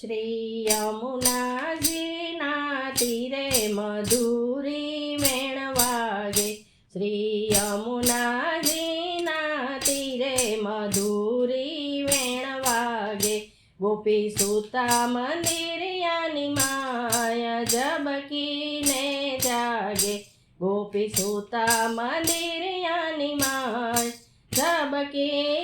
શ્રી યમુનાજીના તીરે મધુરી મેળવાગે વાગે શ્રી યમુનાજીના તીરે મધુરી વેણ વાગે ગોપી સુતા મંદિરિયાની માય જબકીને જાગે. ગોપી સુતા મંદિરિયાની માય ઝબકીને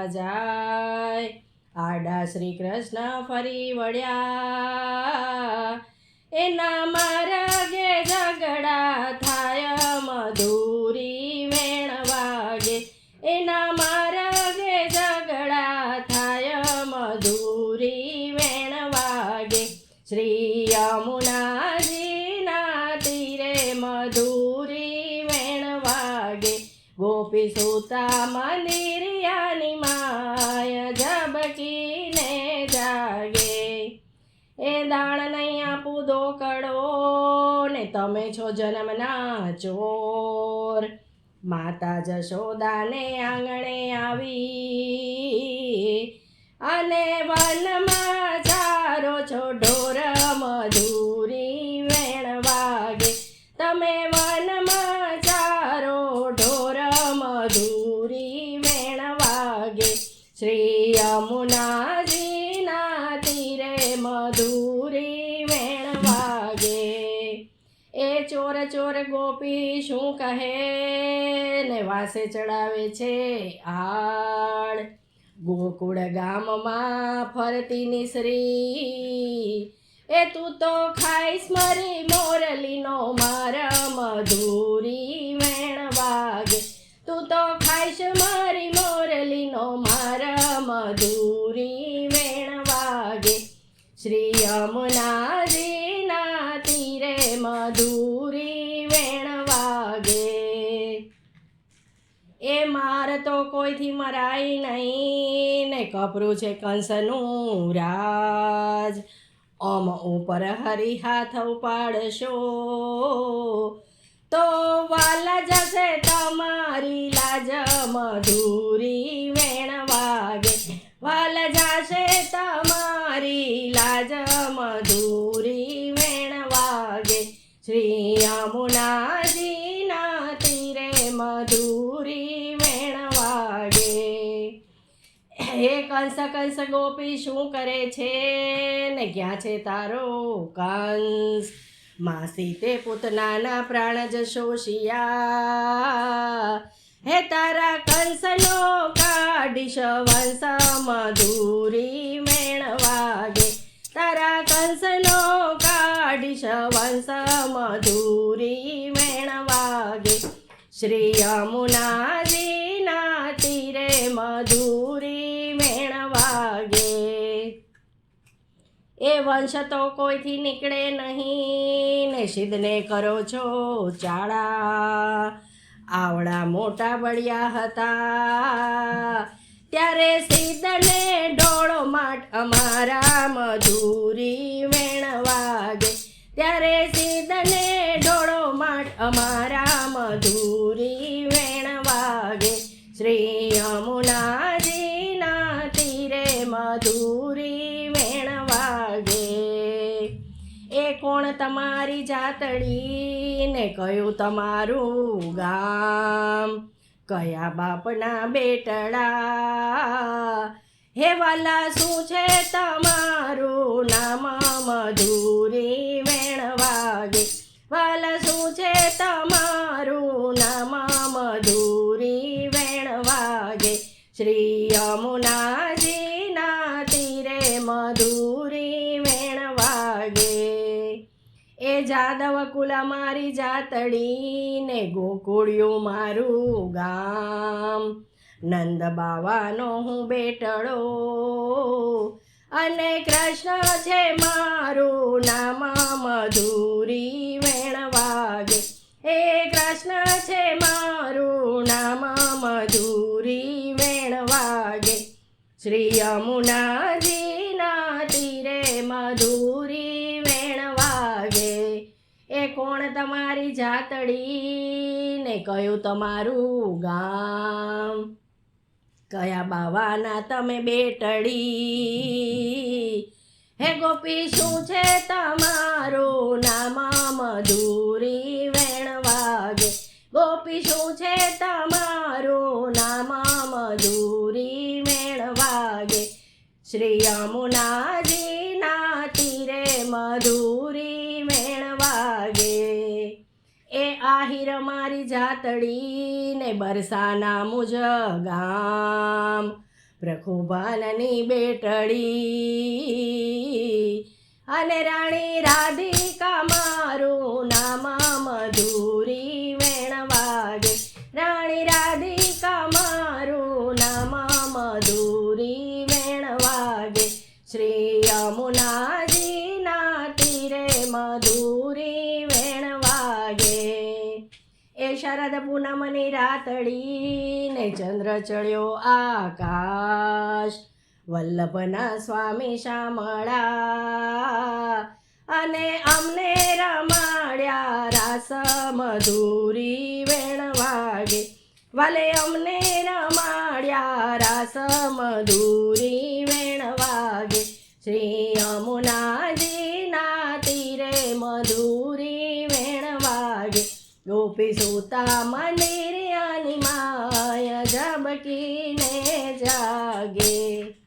વેચવા જાય. આડા શ્રી કૃષ્ણ ફરી વળ્યા. એના મારા ગે ઝઘડા વાગે ગોપી સુતા మాయ માય જાગે એ દાણ નહીં આપું દોકડો ને તમે છો જન્મના ચોર માતા જશોદાને આંગણે આવી અને વનમાં ચારો છો ઢોર મધુરી વેણ વાગે તમે મધુરી વેણ વાગે. એ ચોર ચોર ગોપી શું કહે? ને વાસે ચડાવે છે આળ ગોકુળ ગામમાં ફરતી નિસરી. એ તું તો ખાઈશ મરી મોરલીનો માર. મધુરી વેણ વાગે. તું તો ખાઈશ મારી મોરલીનો માર. મધુરી વેણ વાગે. શ્રી યમુનાજીના તીરે મધુરી વેણ વાગે એ માર તો કોઈથી મરાય નહીં ને કપરું છે કંસનું રાજ ઓમ ઉપર હરી હાથ ઉપાડશો તો વાલા જશે તમારી લાજ મધુરી વેણ વાગે વાલ જાશે તમારી લાજ શ્રી યમુનાજીના તીરે મધુરી વેણ વાગે હે કંસ કંસ ગોપી, શું કરે છે? ને ક્યાં છે તારો કંસ. માસી તે પૂતનાના પ્રાણ શોષિયા હે તારા કંસનો કાઢીશ વંશ મધુરી મેણ વાગે તારા કંસનો કાઢીશ વંશ શ્રી યમુનાજીના તીરે મધુરી મેણ વાગે. એ વંશ તો કોઈથી નીકળે નહીં ને સિદ્ધને કરો છો ચાળા. આવડા મોટા બળિયા હતા. ત્યારે સિદ્ધને ડોળો માટ અમારા મધુરી વેણ વાગે. ત્યારે સિદ્ધને ડોળો માટ અમારા મધુરી તમારી જાતડી ને કયું તમારું ગામ? કયા બાપના બેટડા? હે વાલા, શું છે તમારું નામ? મધુરી વેણ વાગે વાલા, શું છે તમારું એ જાદવ કુલ મારી જાતડીને ગોકુળિયું મારું ગામ. નંદ બાવાનો હું બેટડો અને કૃષ્ણ છે મારું નામ મધુરી વેણ વાગે. હે કૃષ્ણ છે મારું નામ મધુરી વેણ વાગે. શ્રી યમુનાજીના તમારી જાતડી ને કયું તમારું ગામ? કયા બાવાના તમે બેટડી? હે ગોપી, શું છે તમારું નામ? મધુરી વેણ વાગે ગોપી, શું છે તમારું નામ? મધુરી વેણ વાગે શ્રી યમુનાજીના મારી જાતડી ને બરસાના મુજ ગામ પ્રખુબાનની બેટડી. અને રાણી રાધિકા મારું એ પૂનમની રાતડી ને ચંદ્ર ચડ્યો આકાશ. વલ્લભના સ્વામી શામળા અને અમને રમાડ્યા રાસ મધુરી વેણ વાગે. વાલે અમને રમાડ્યા રાસ મધુરી વેણ વાગે. શ્રી યમુનાજીના તીરે મધુરી ગોપી સુતા મંદિરિયાની માયા ઝબકીને જાગે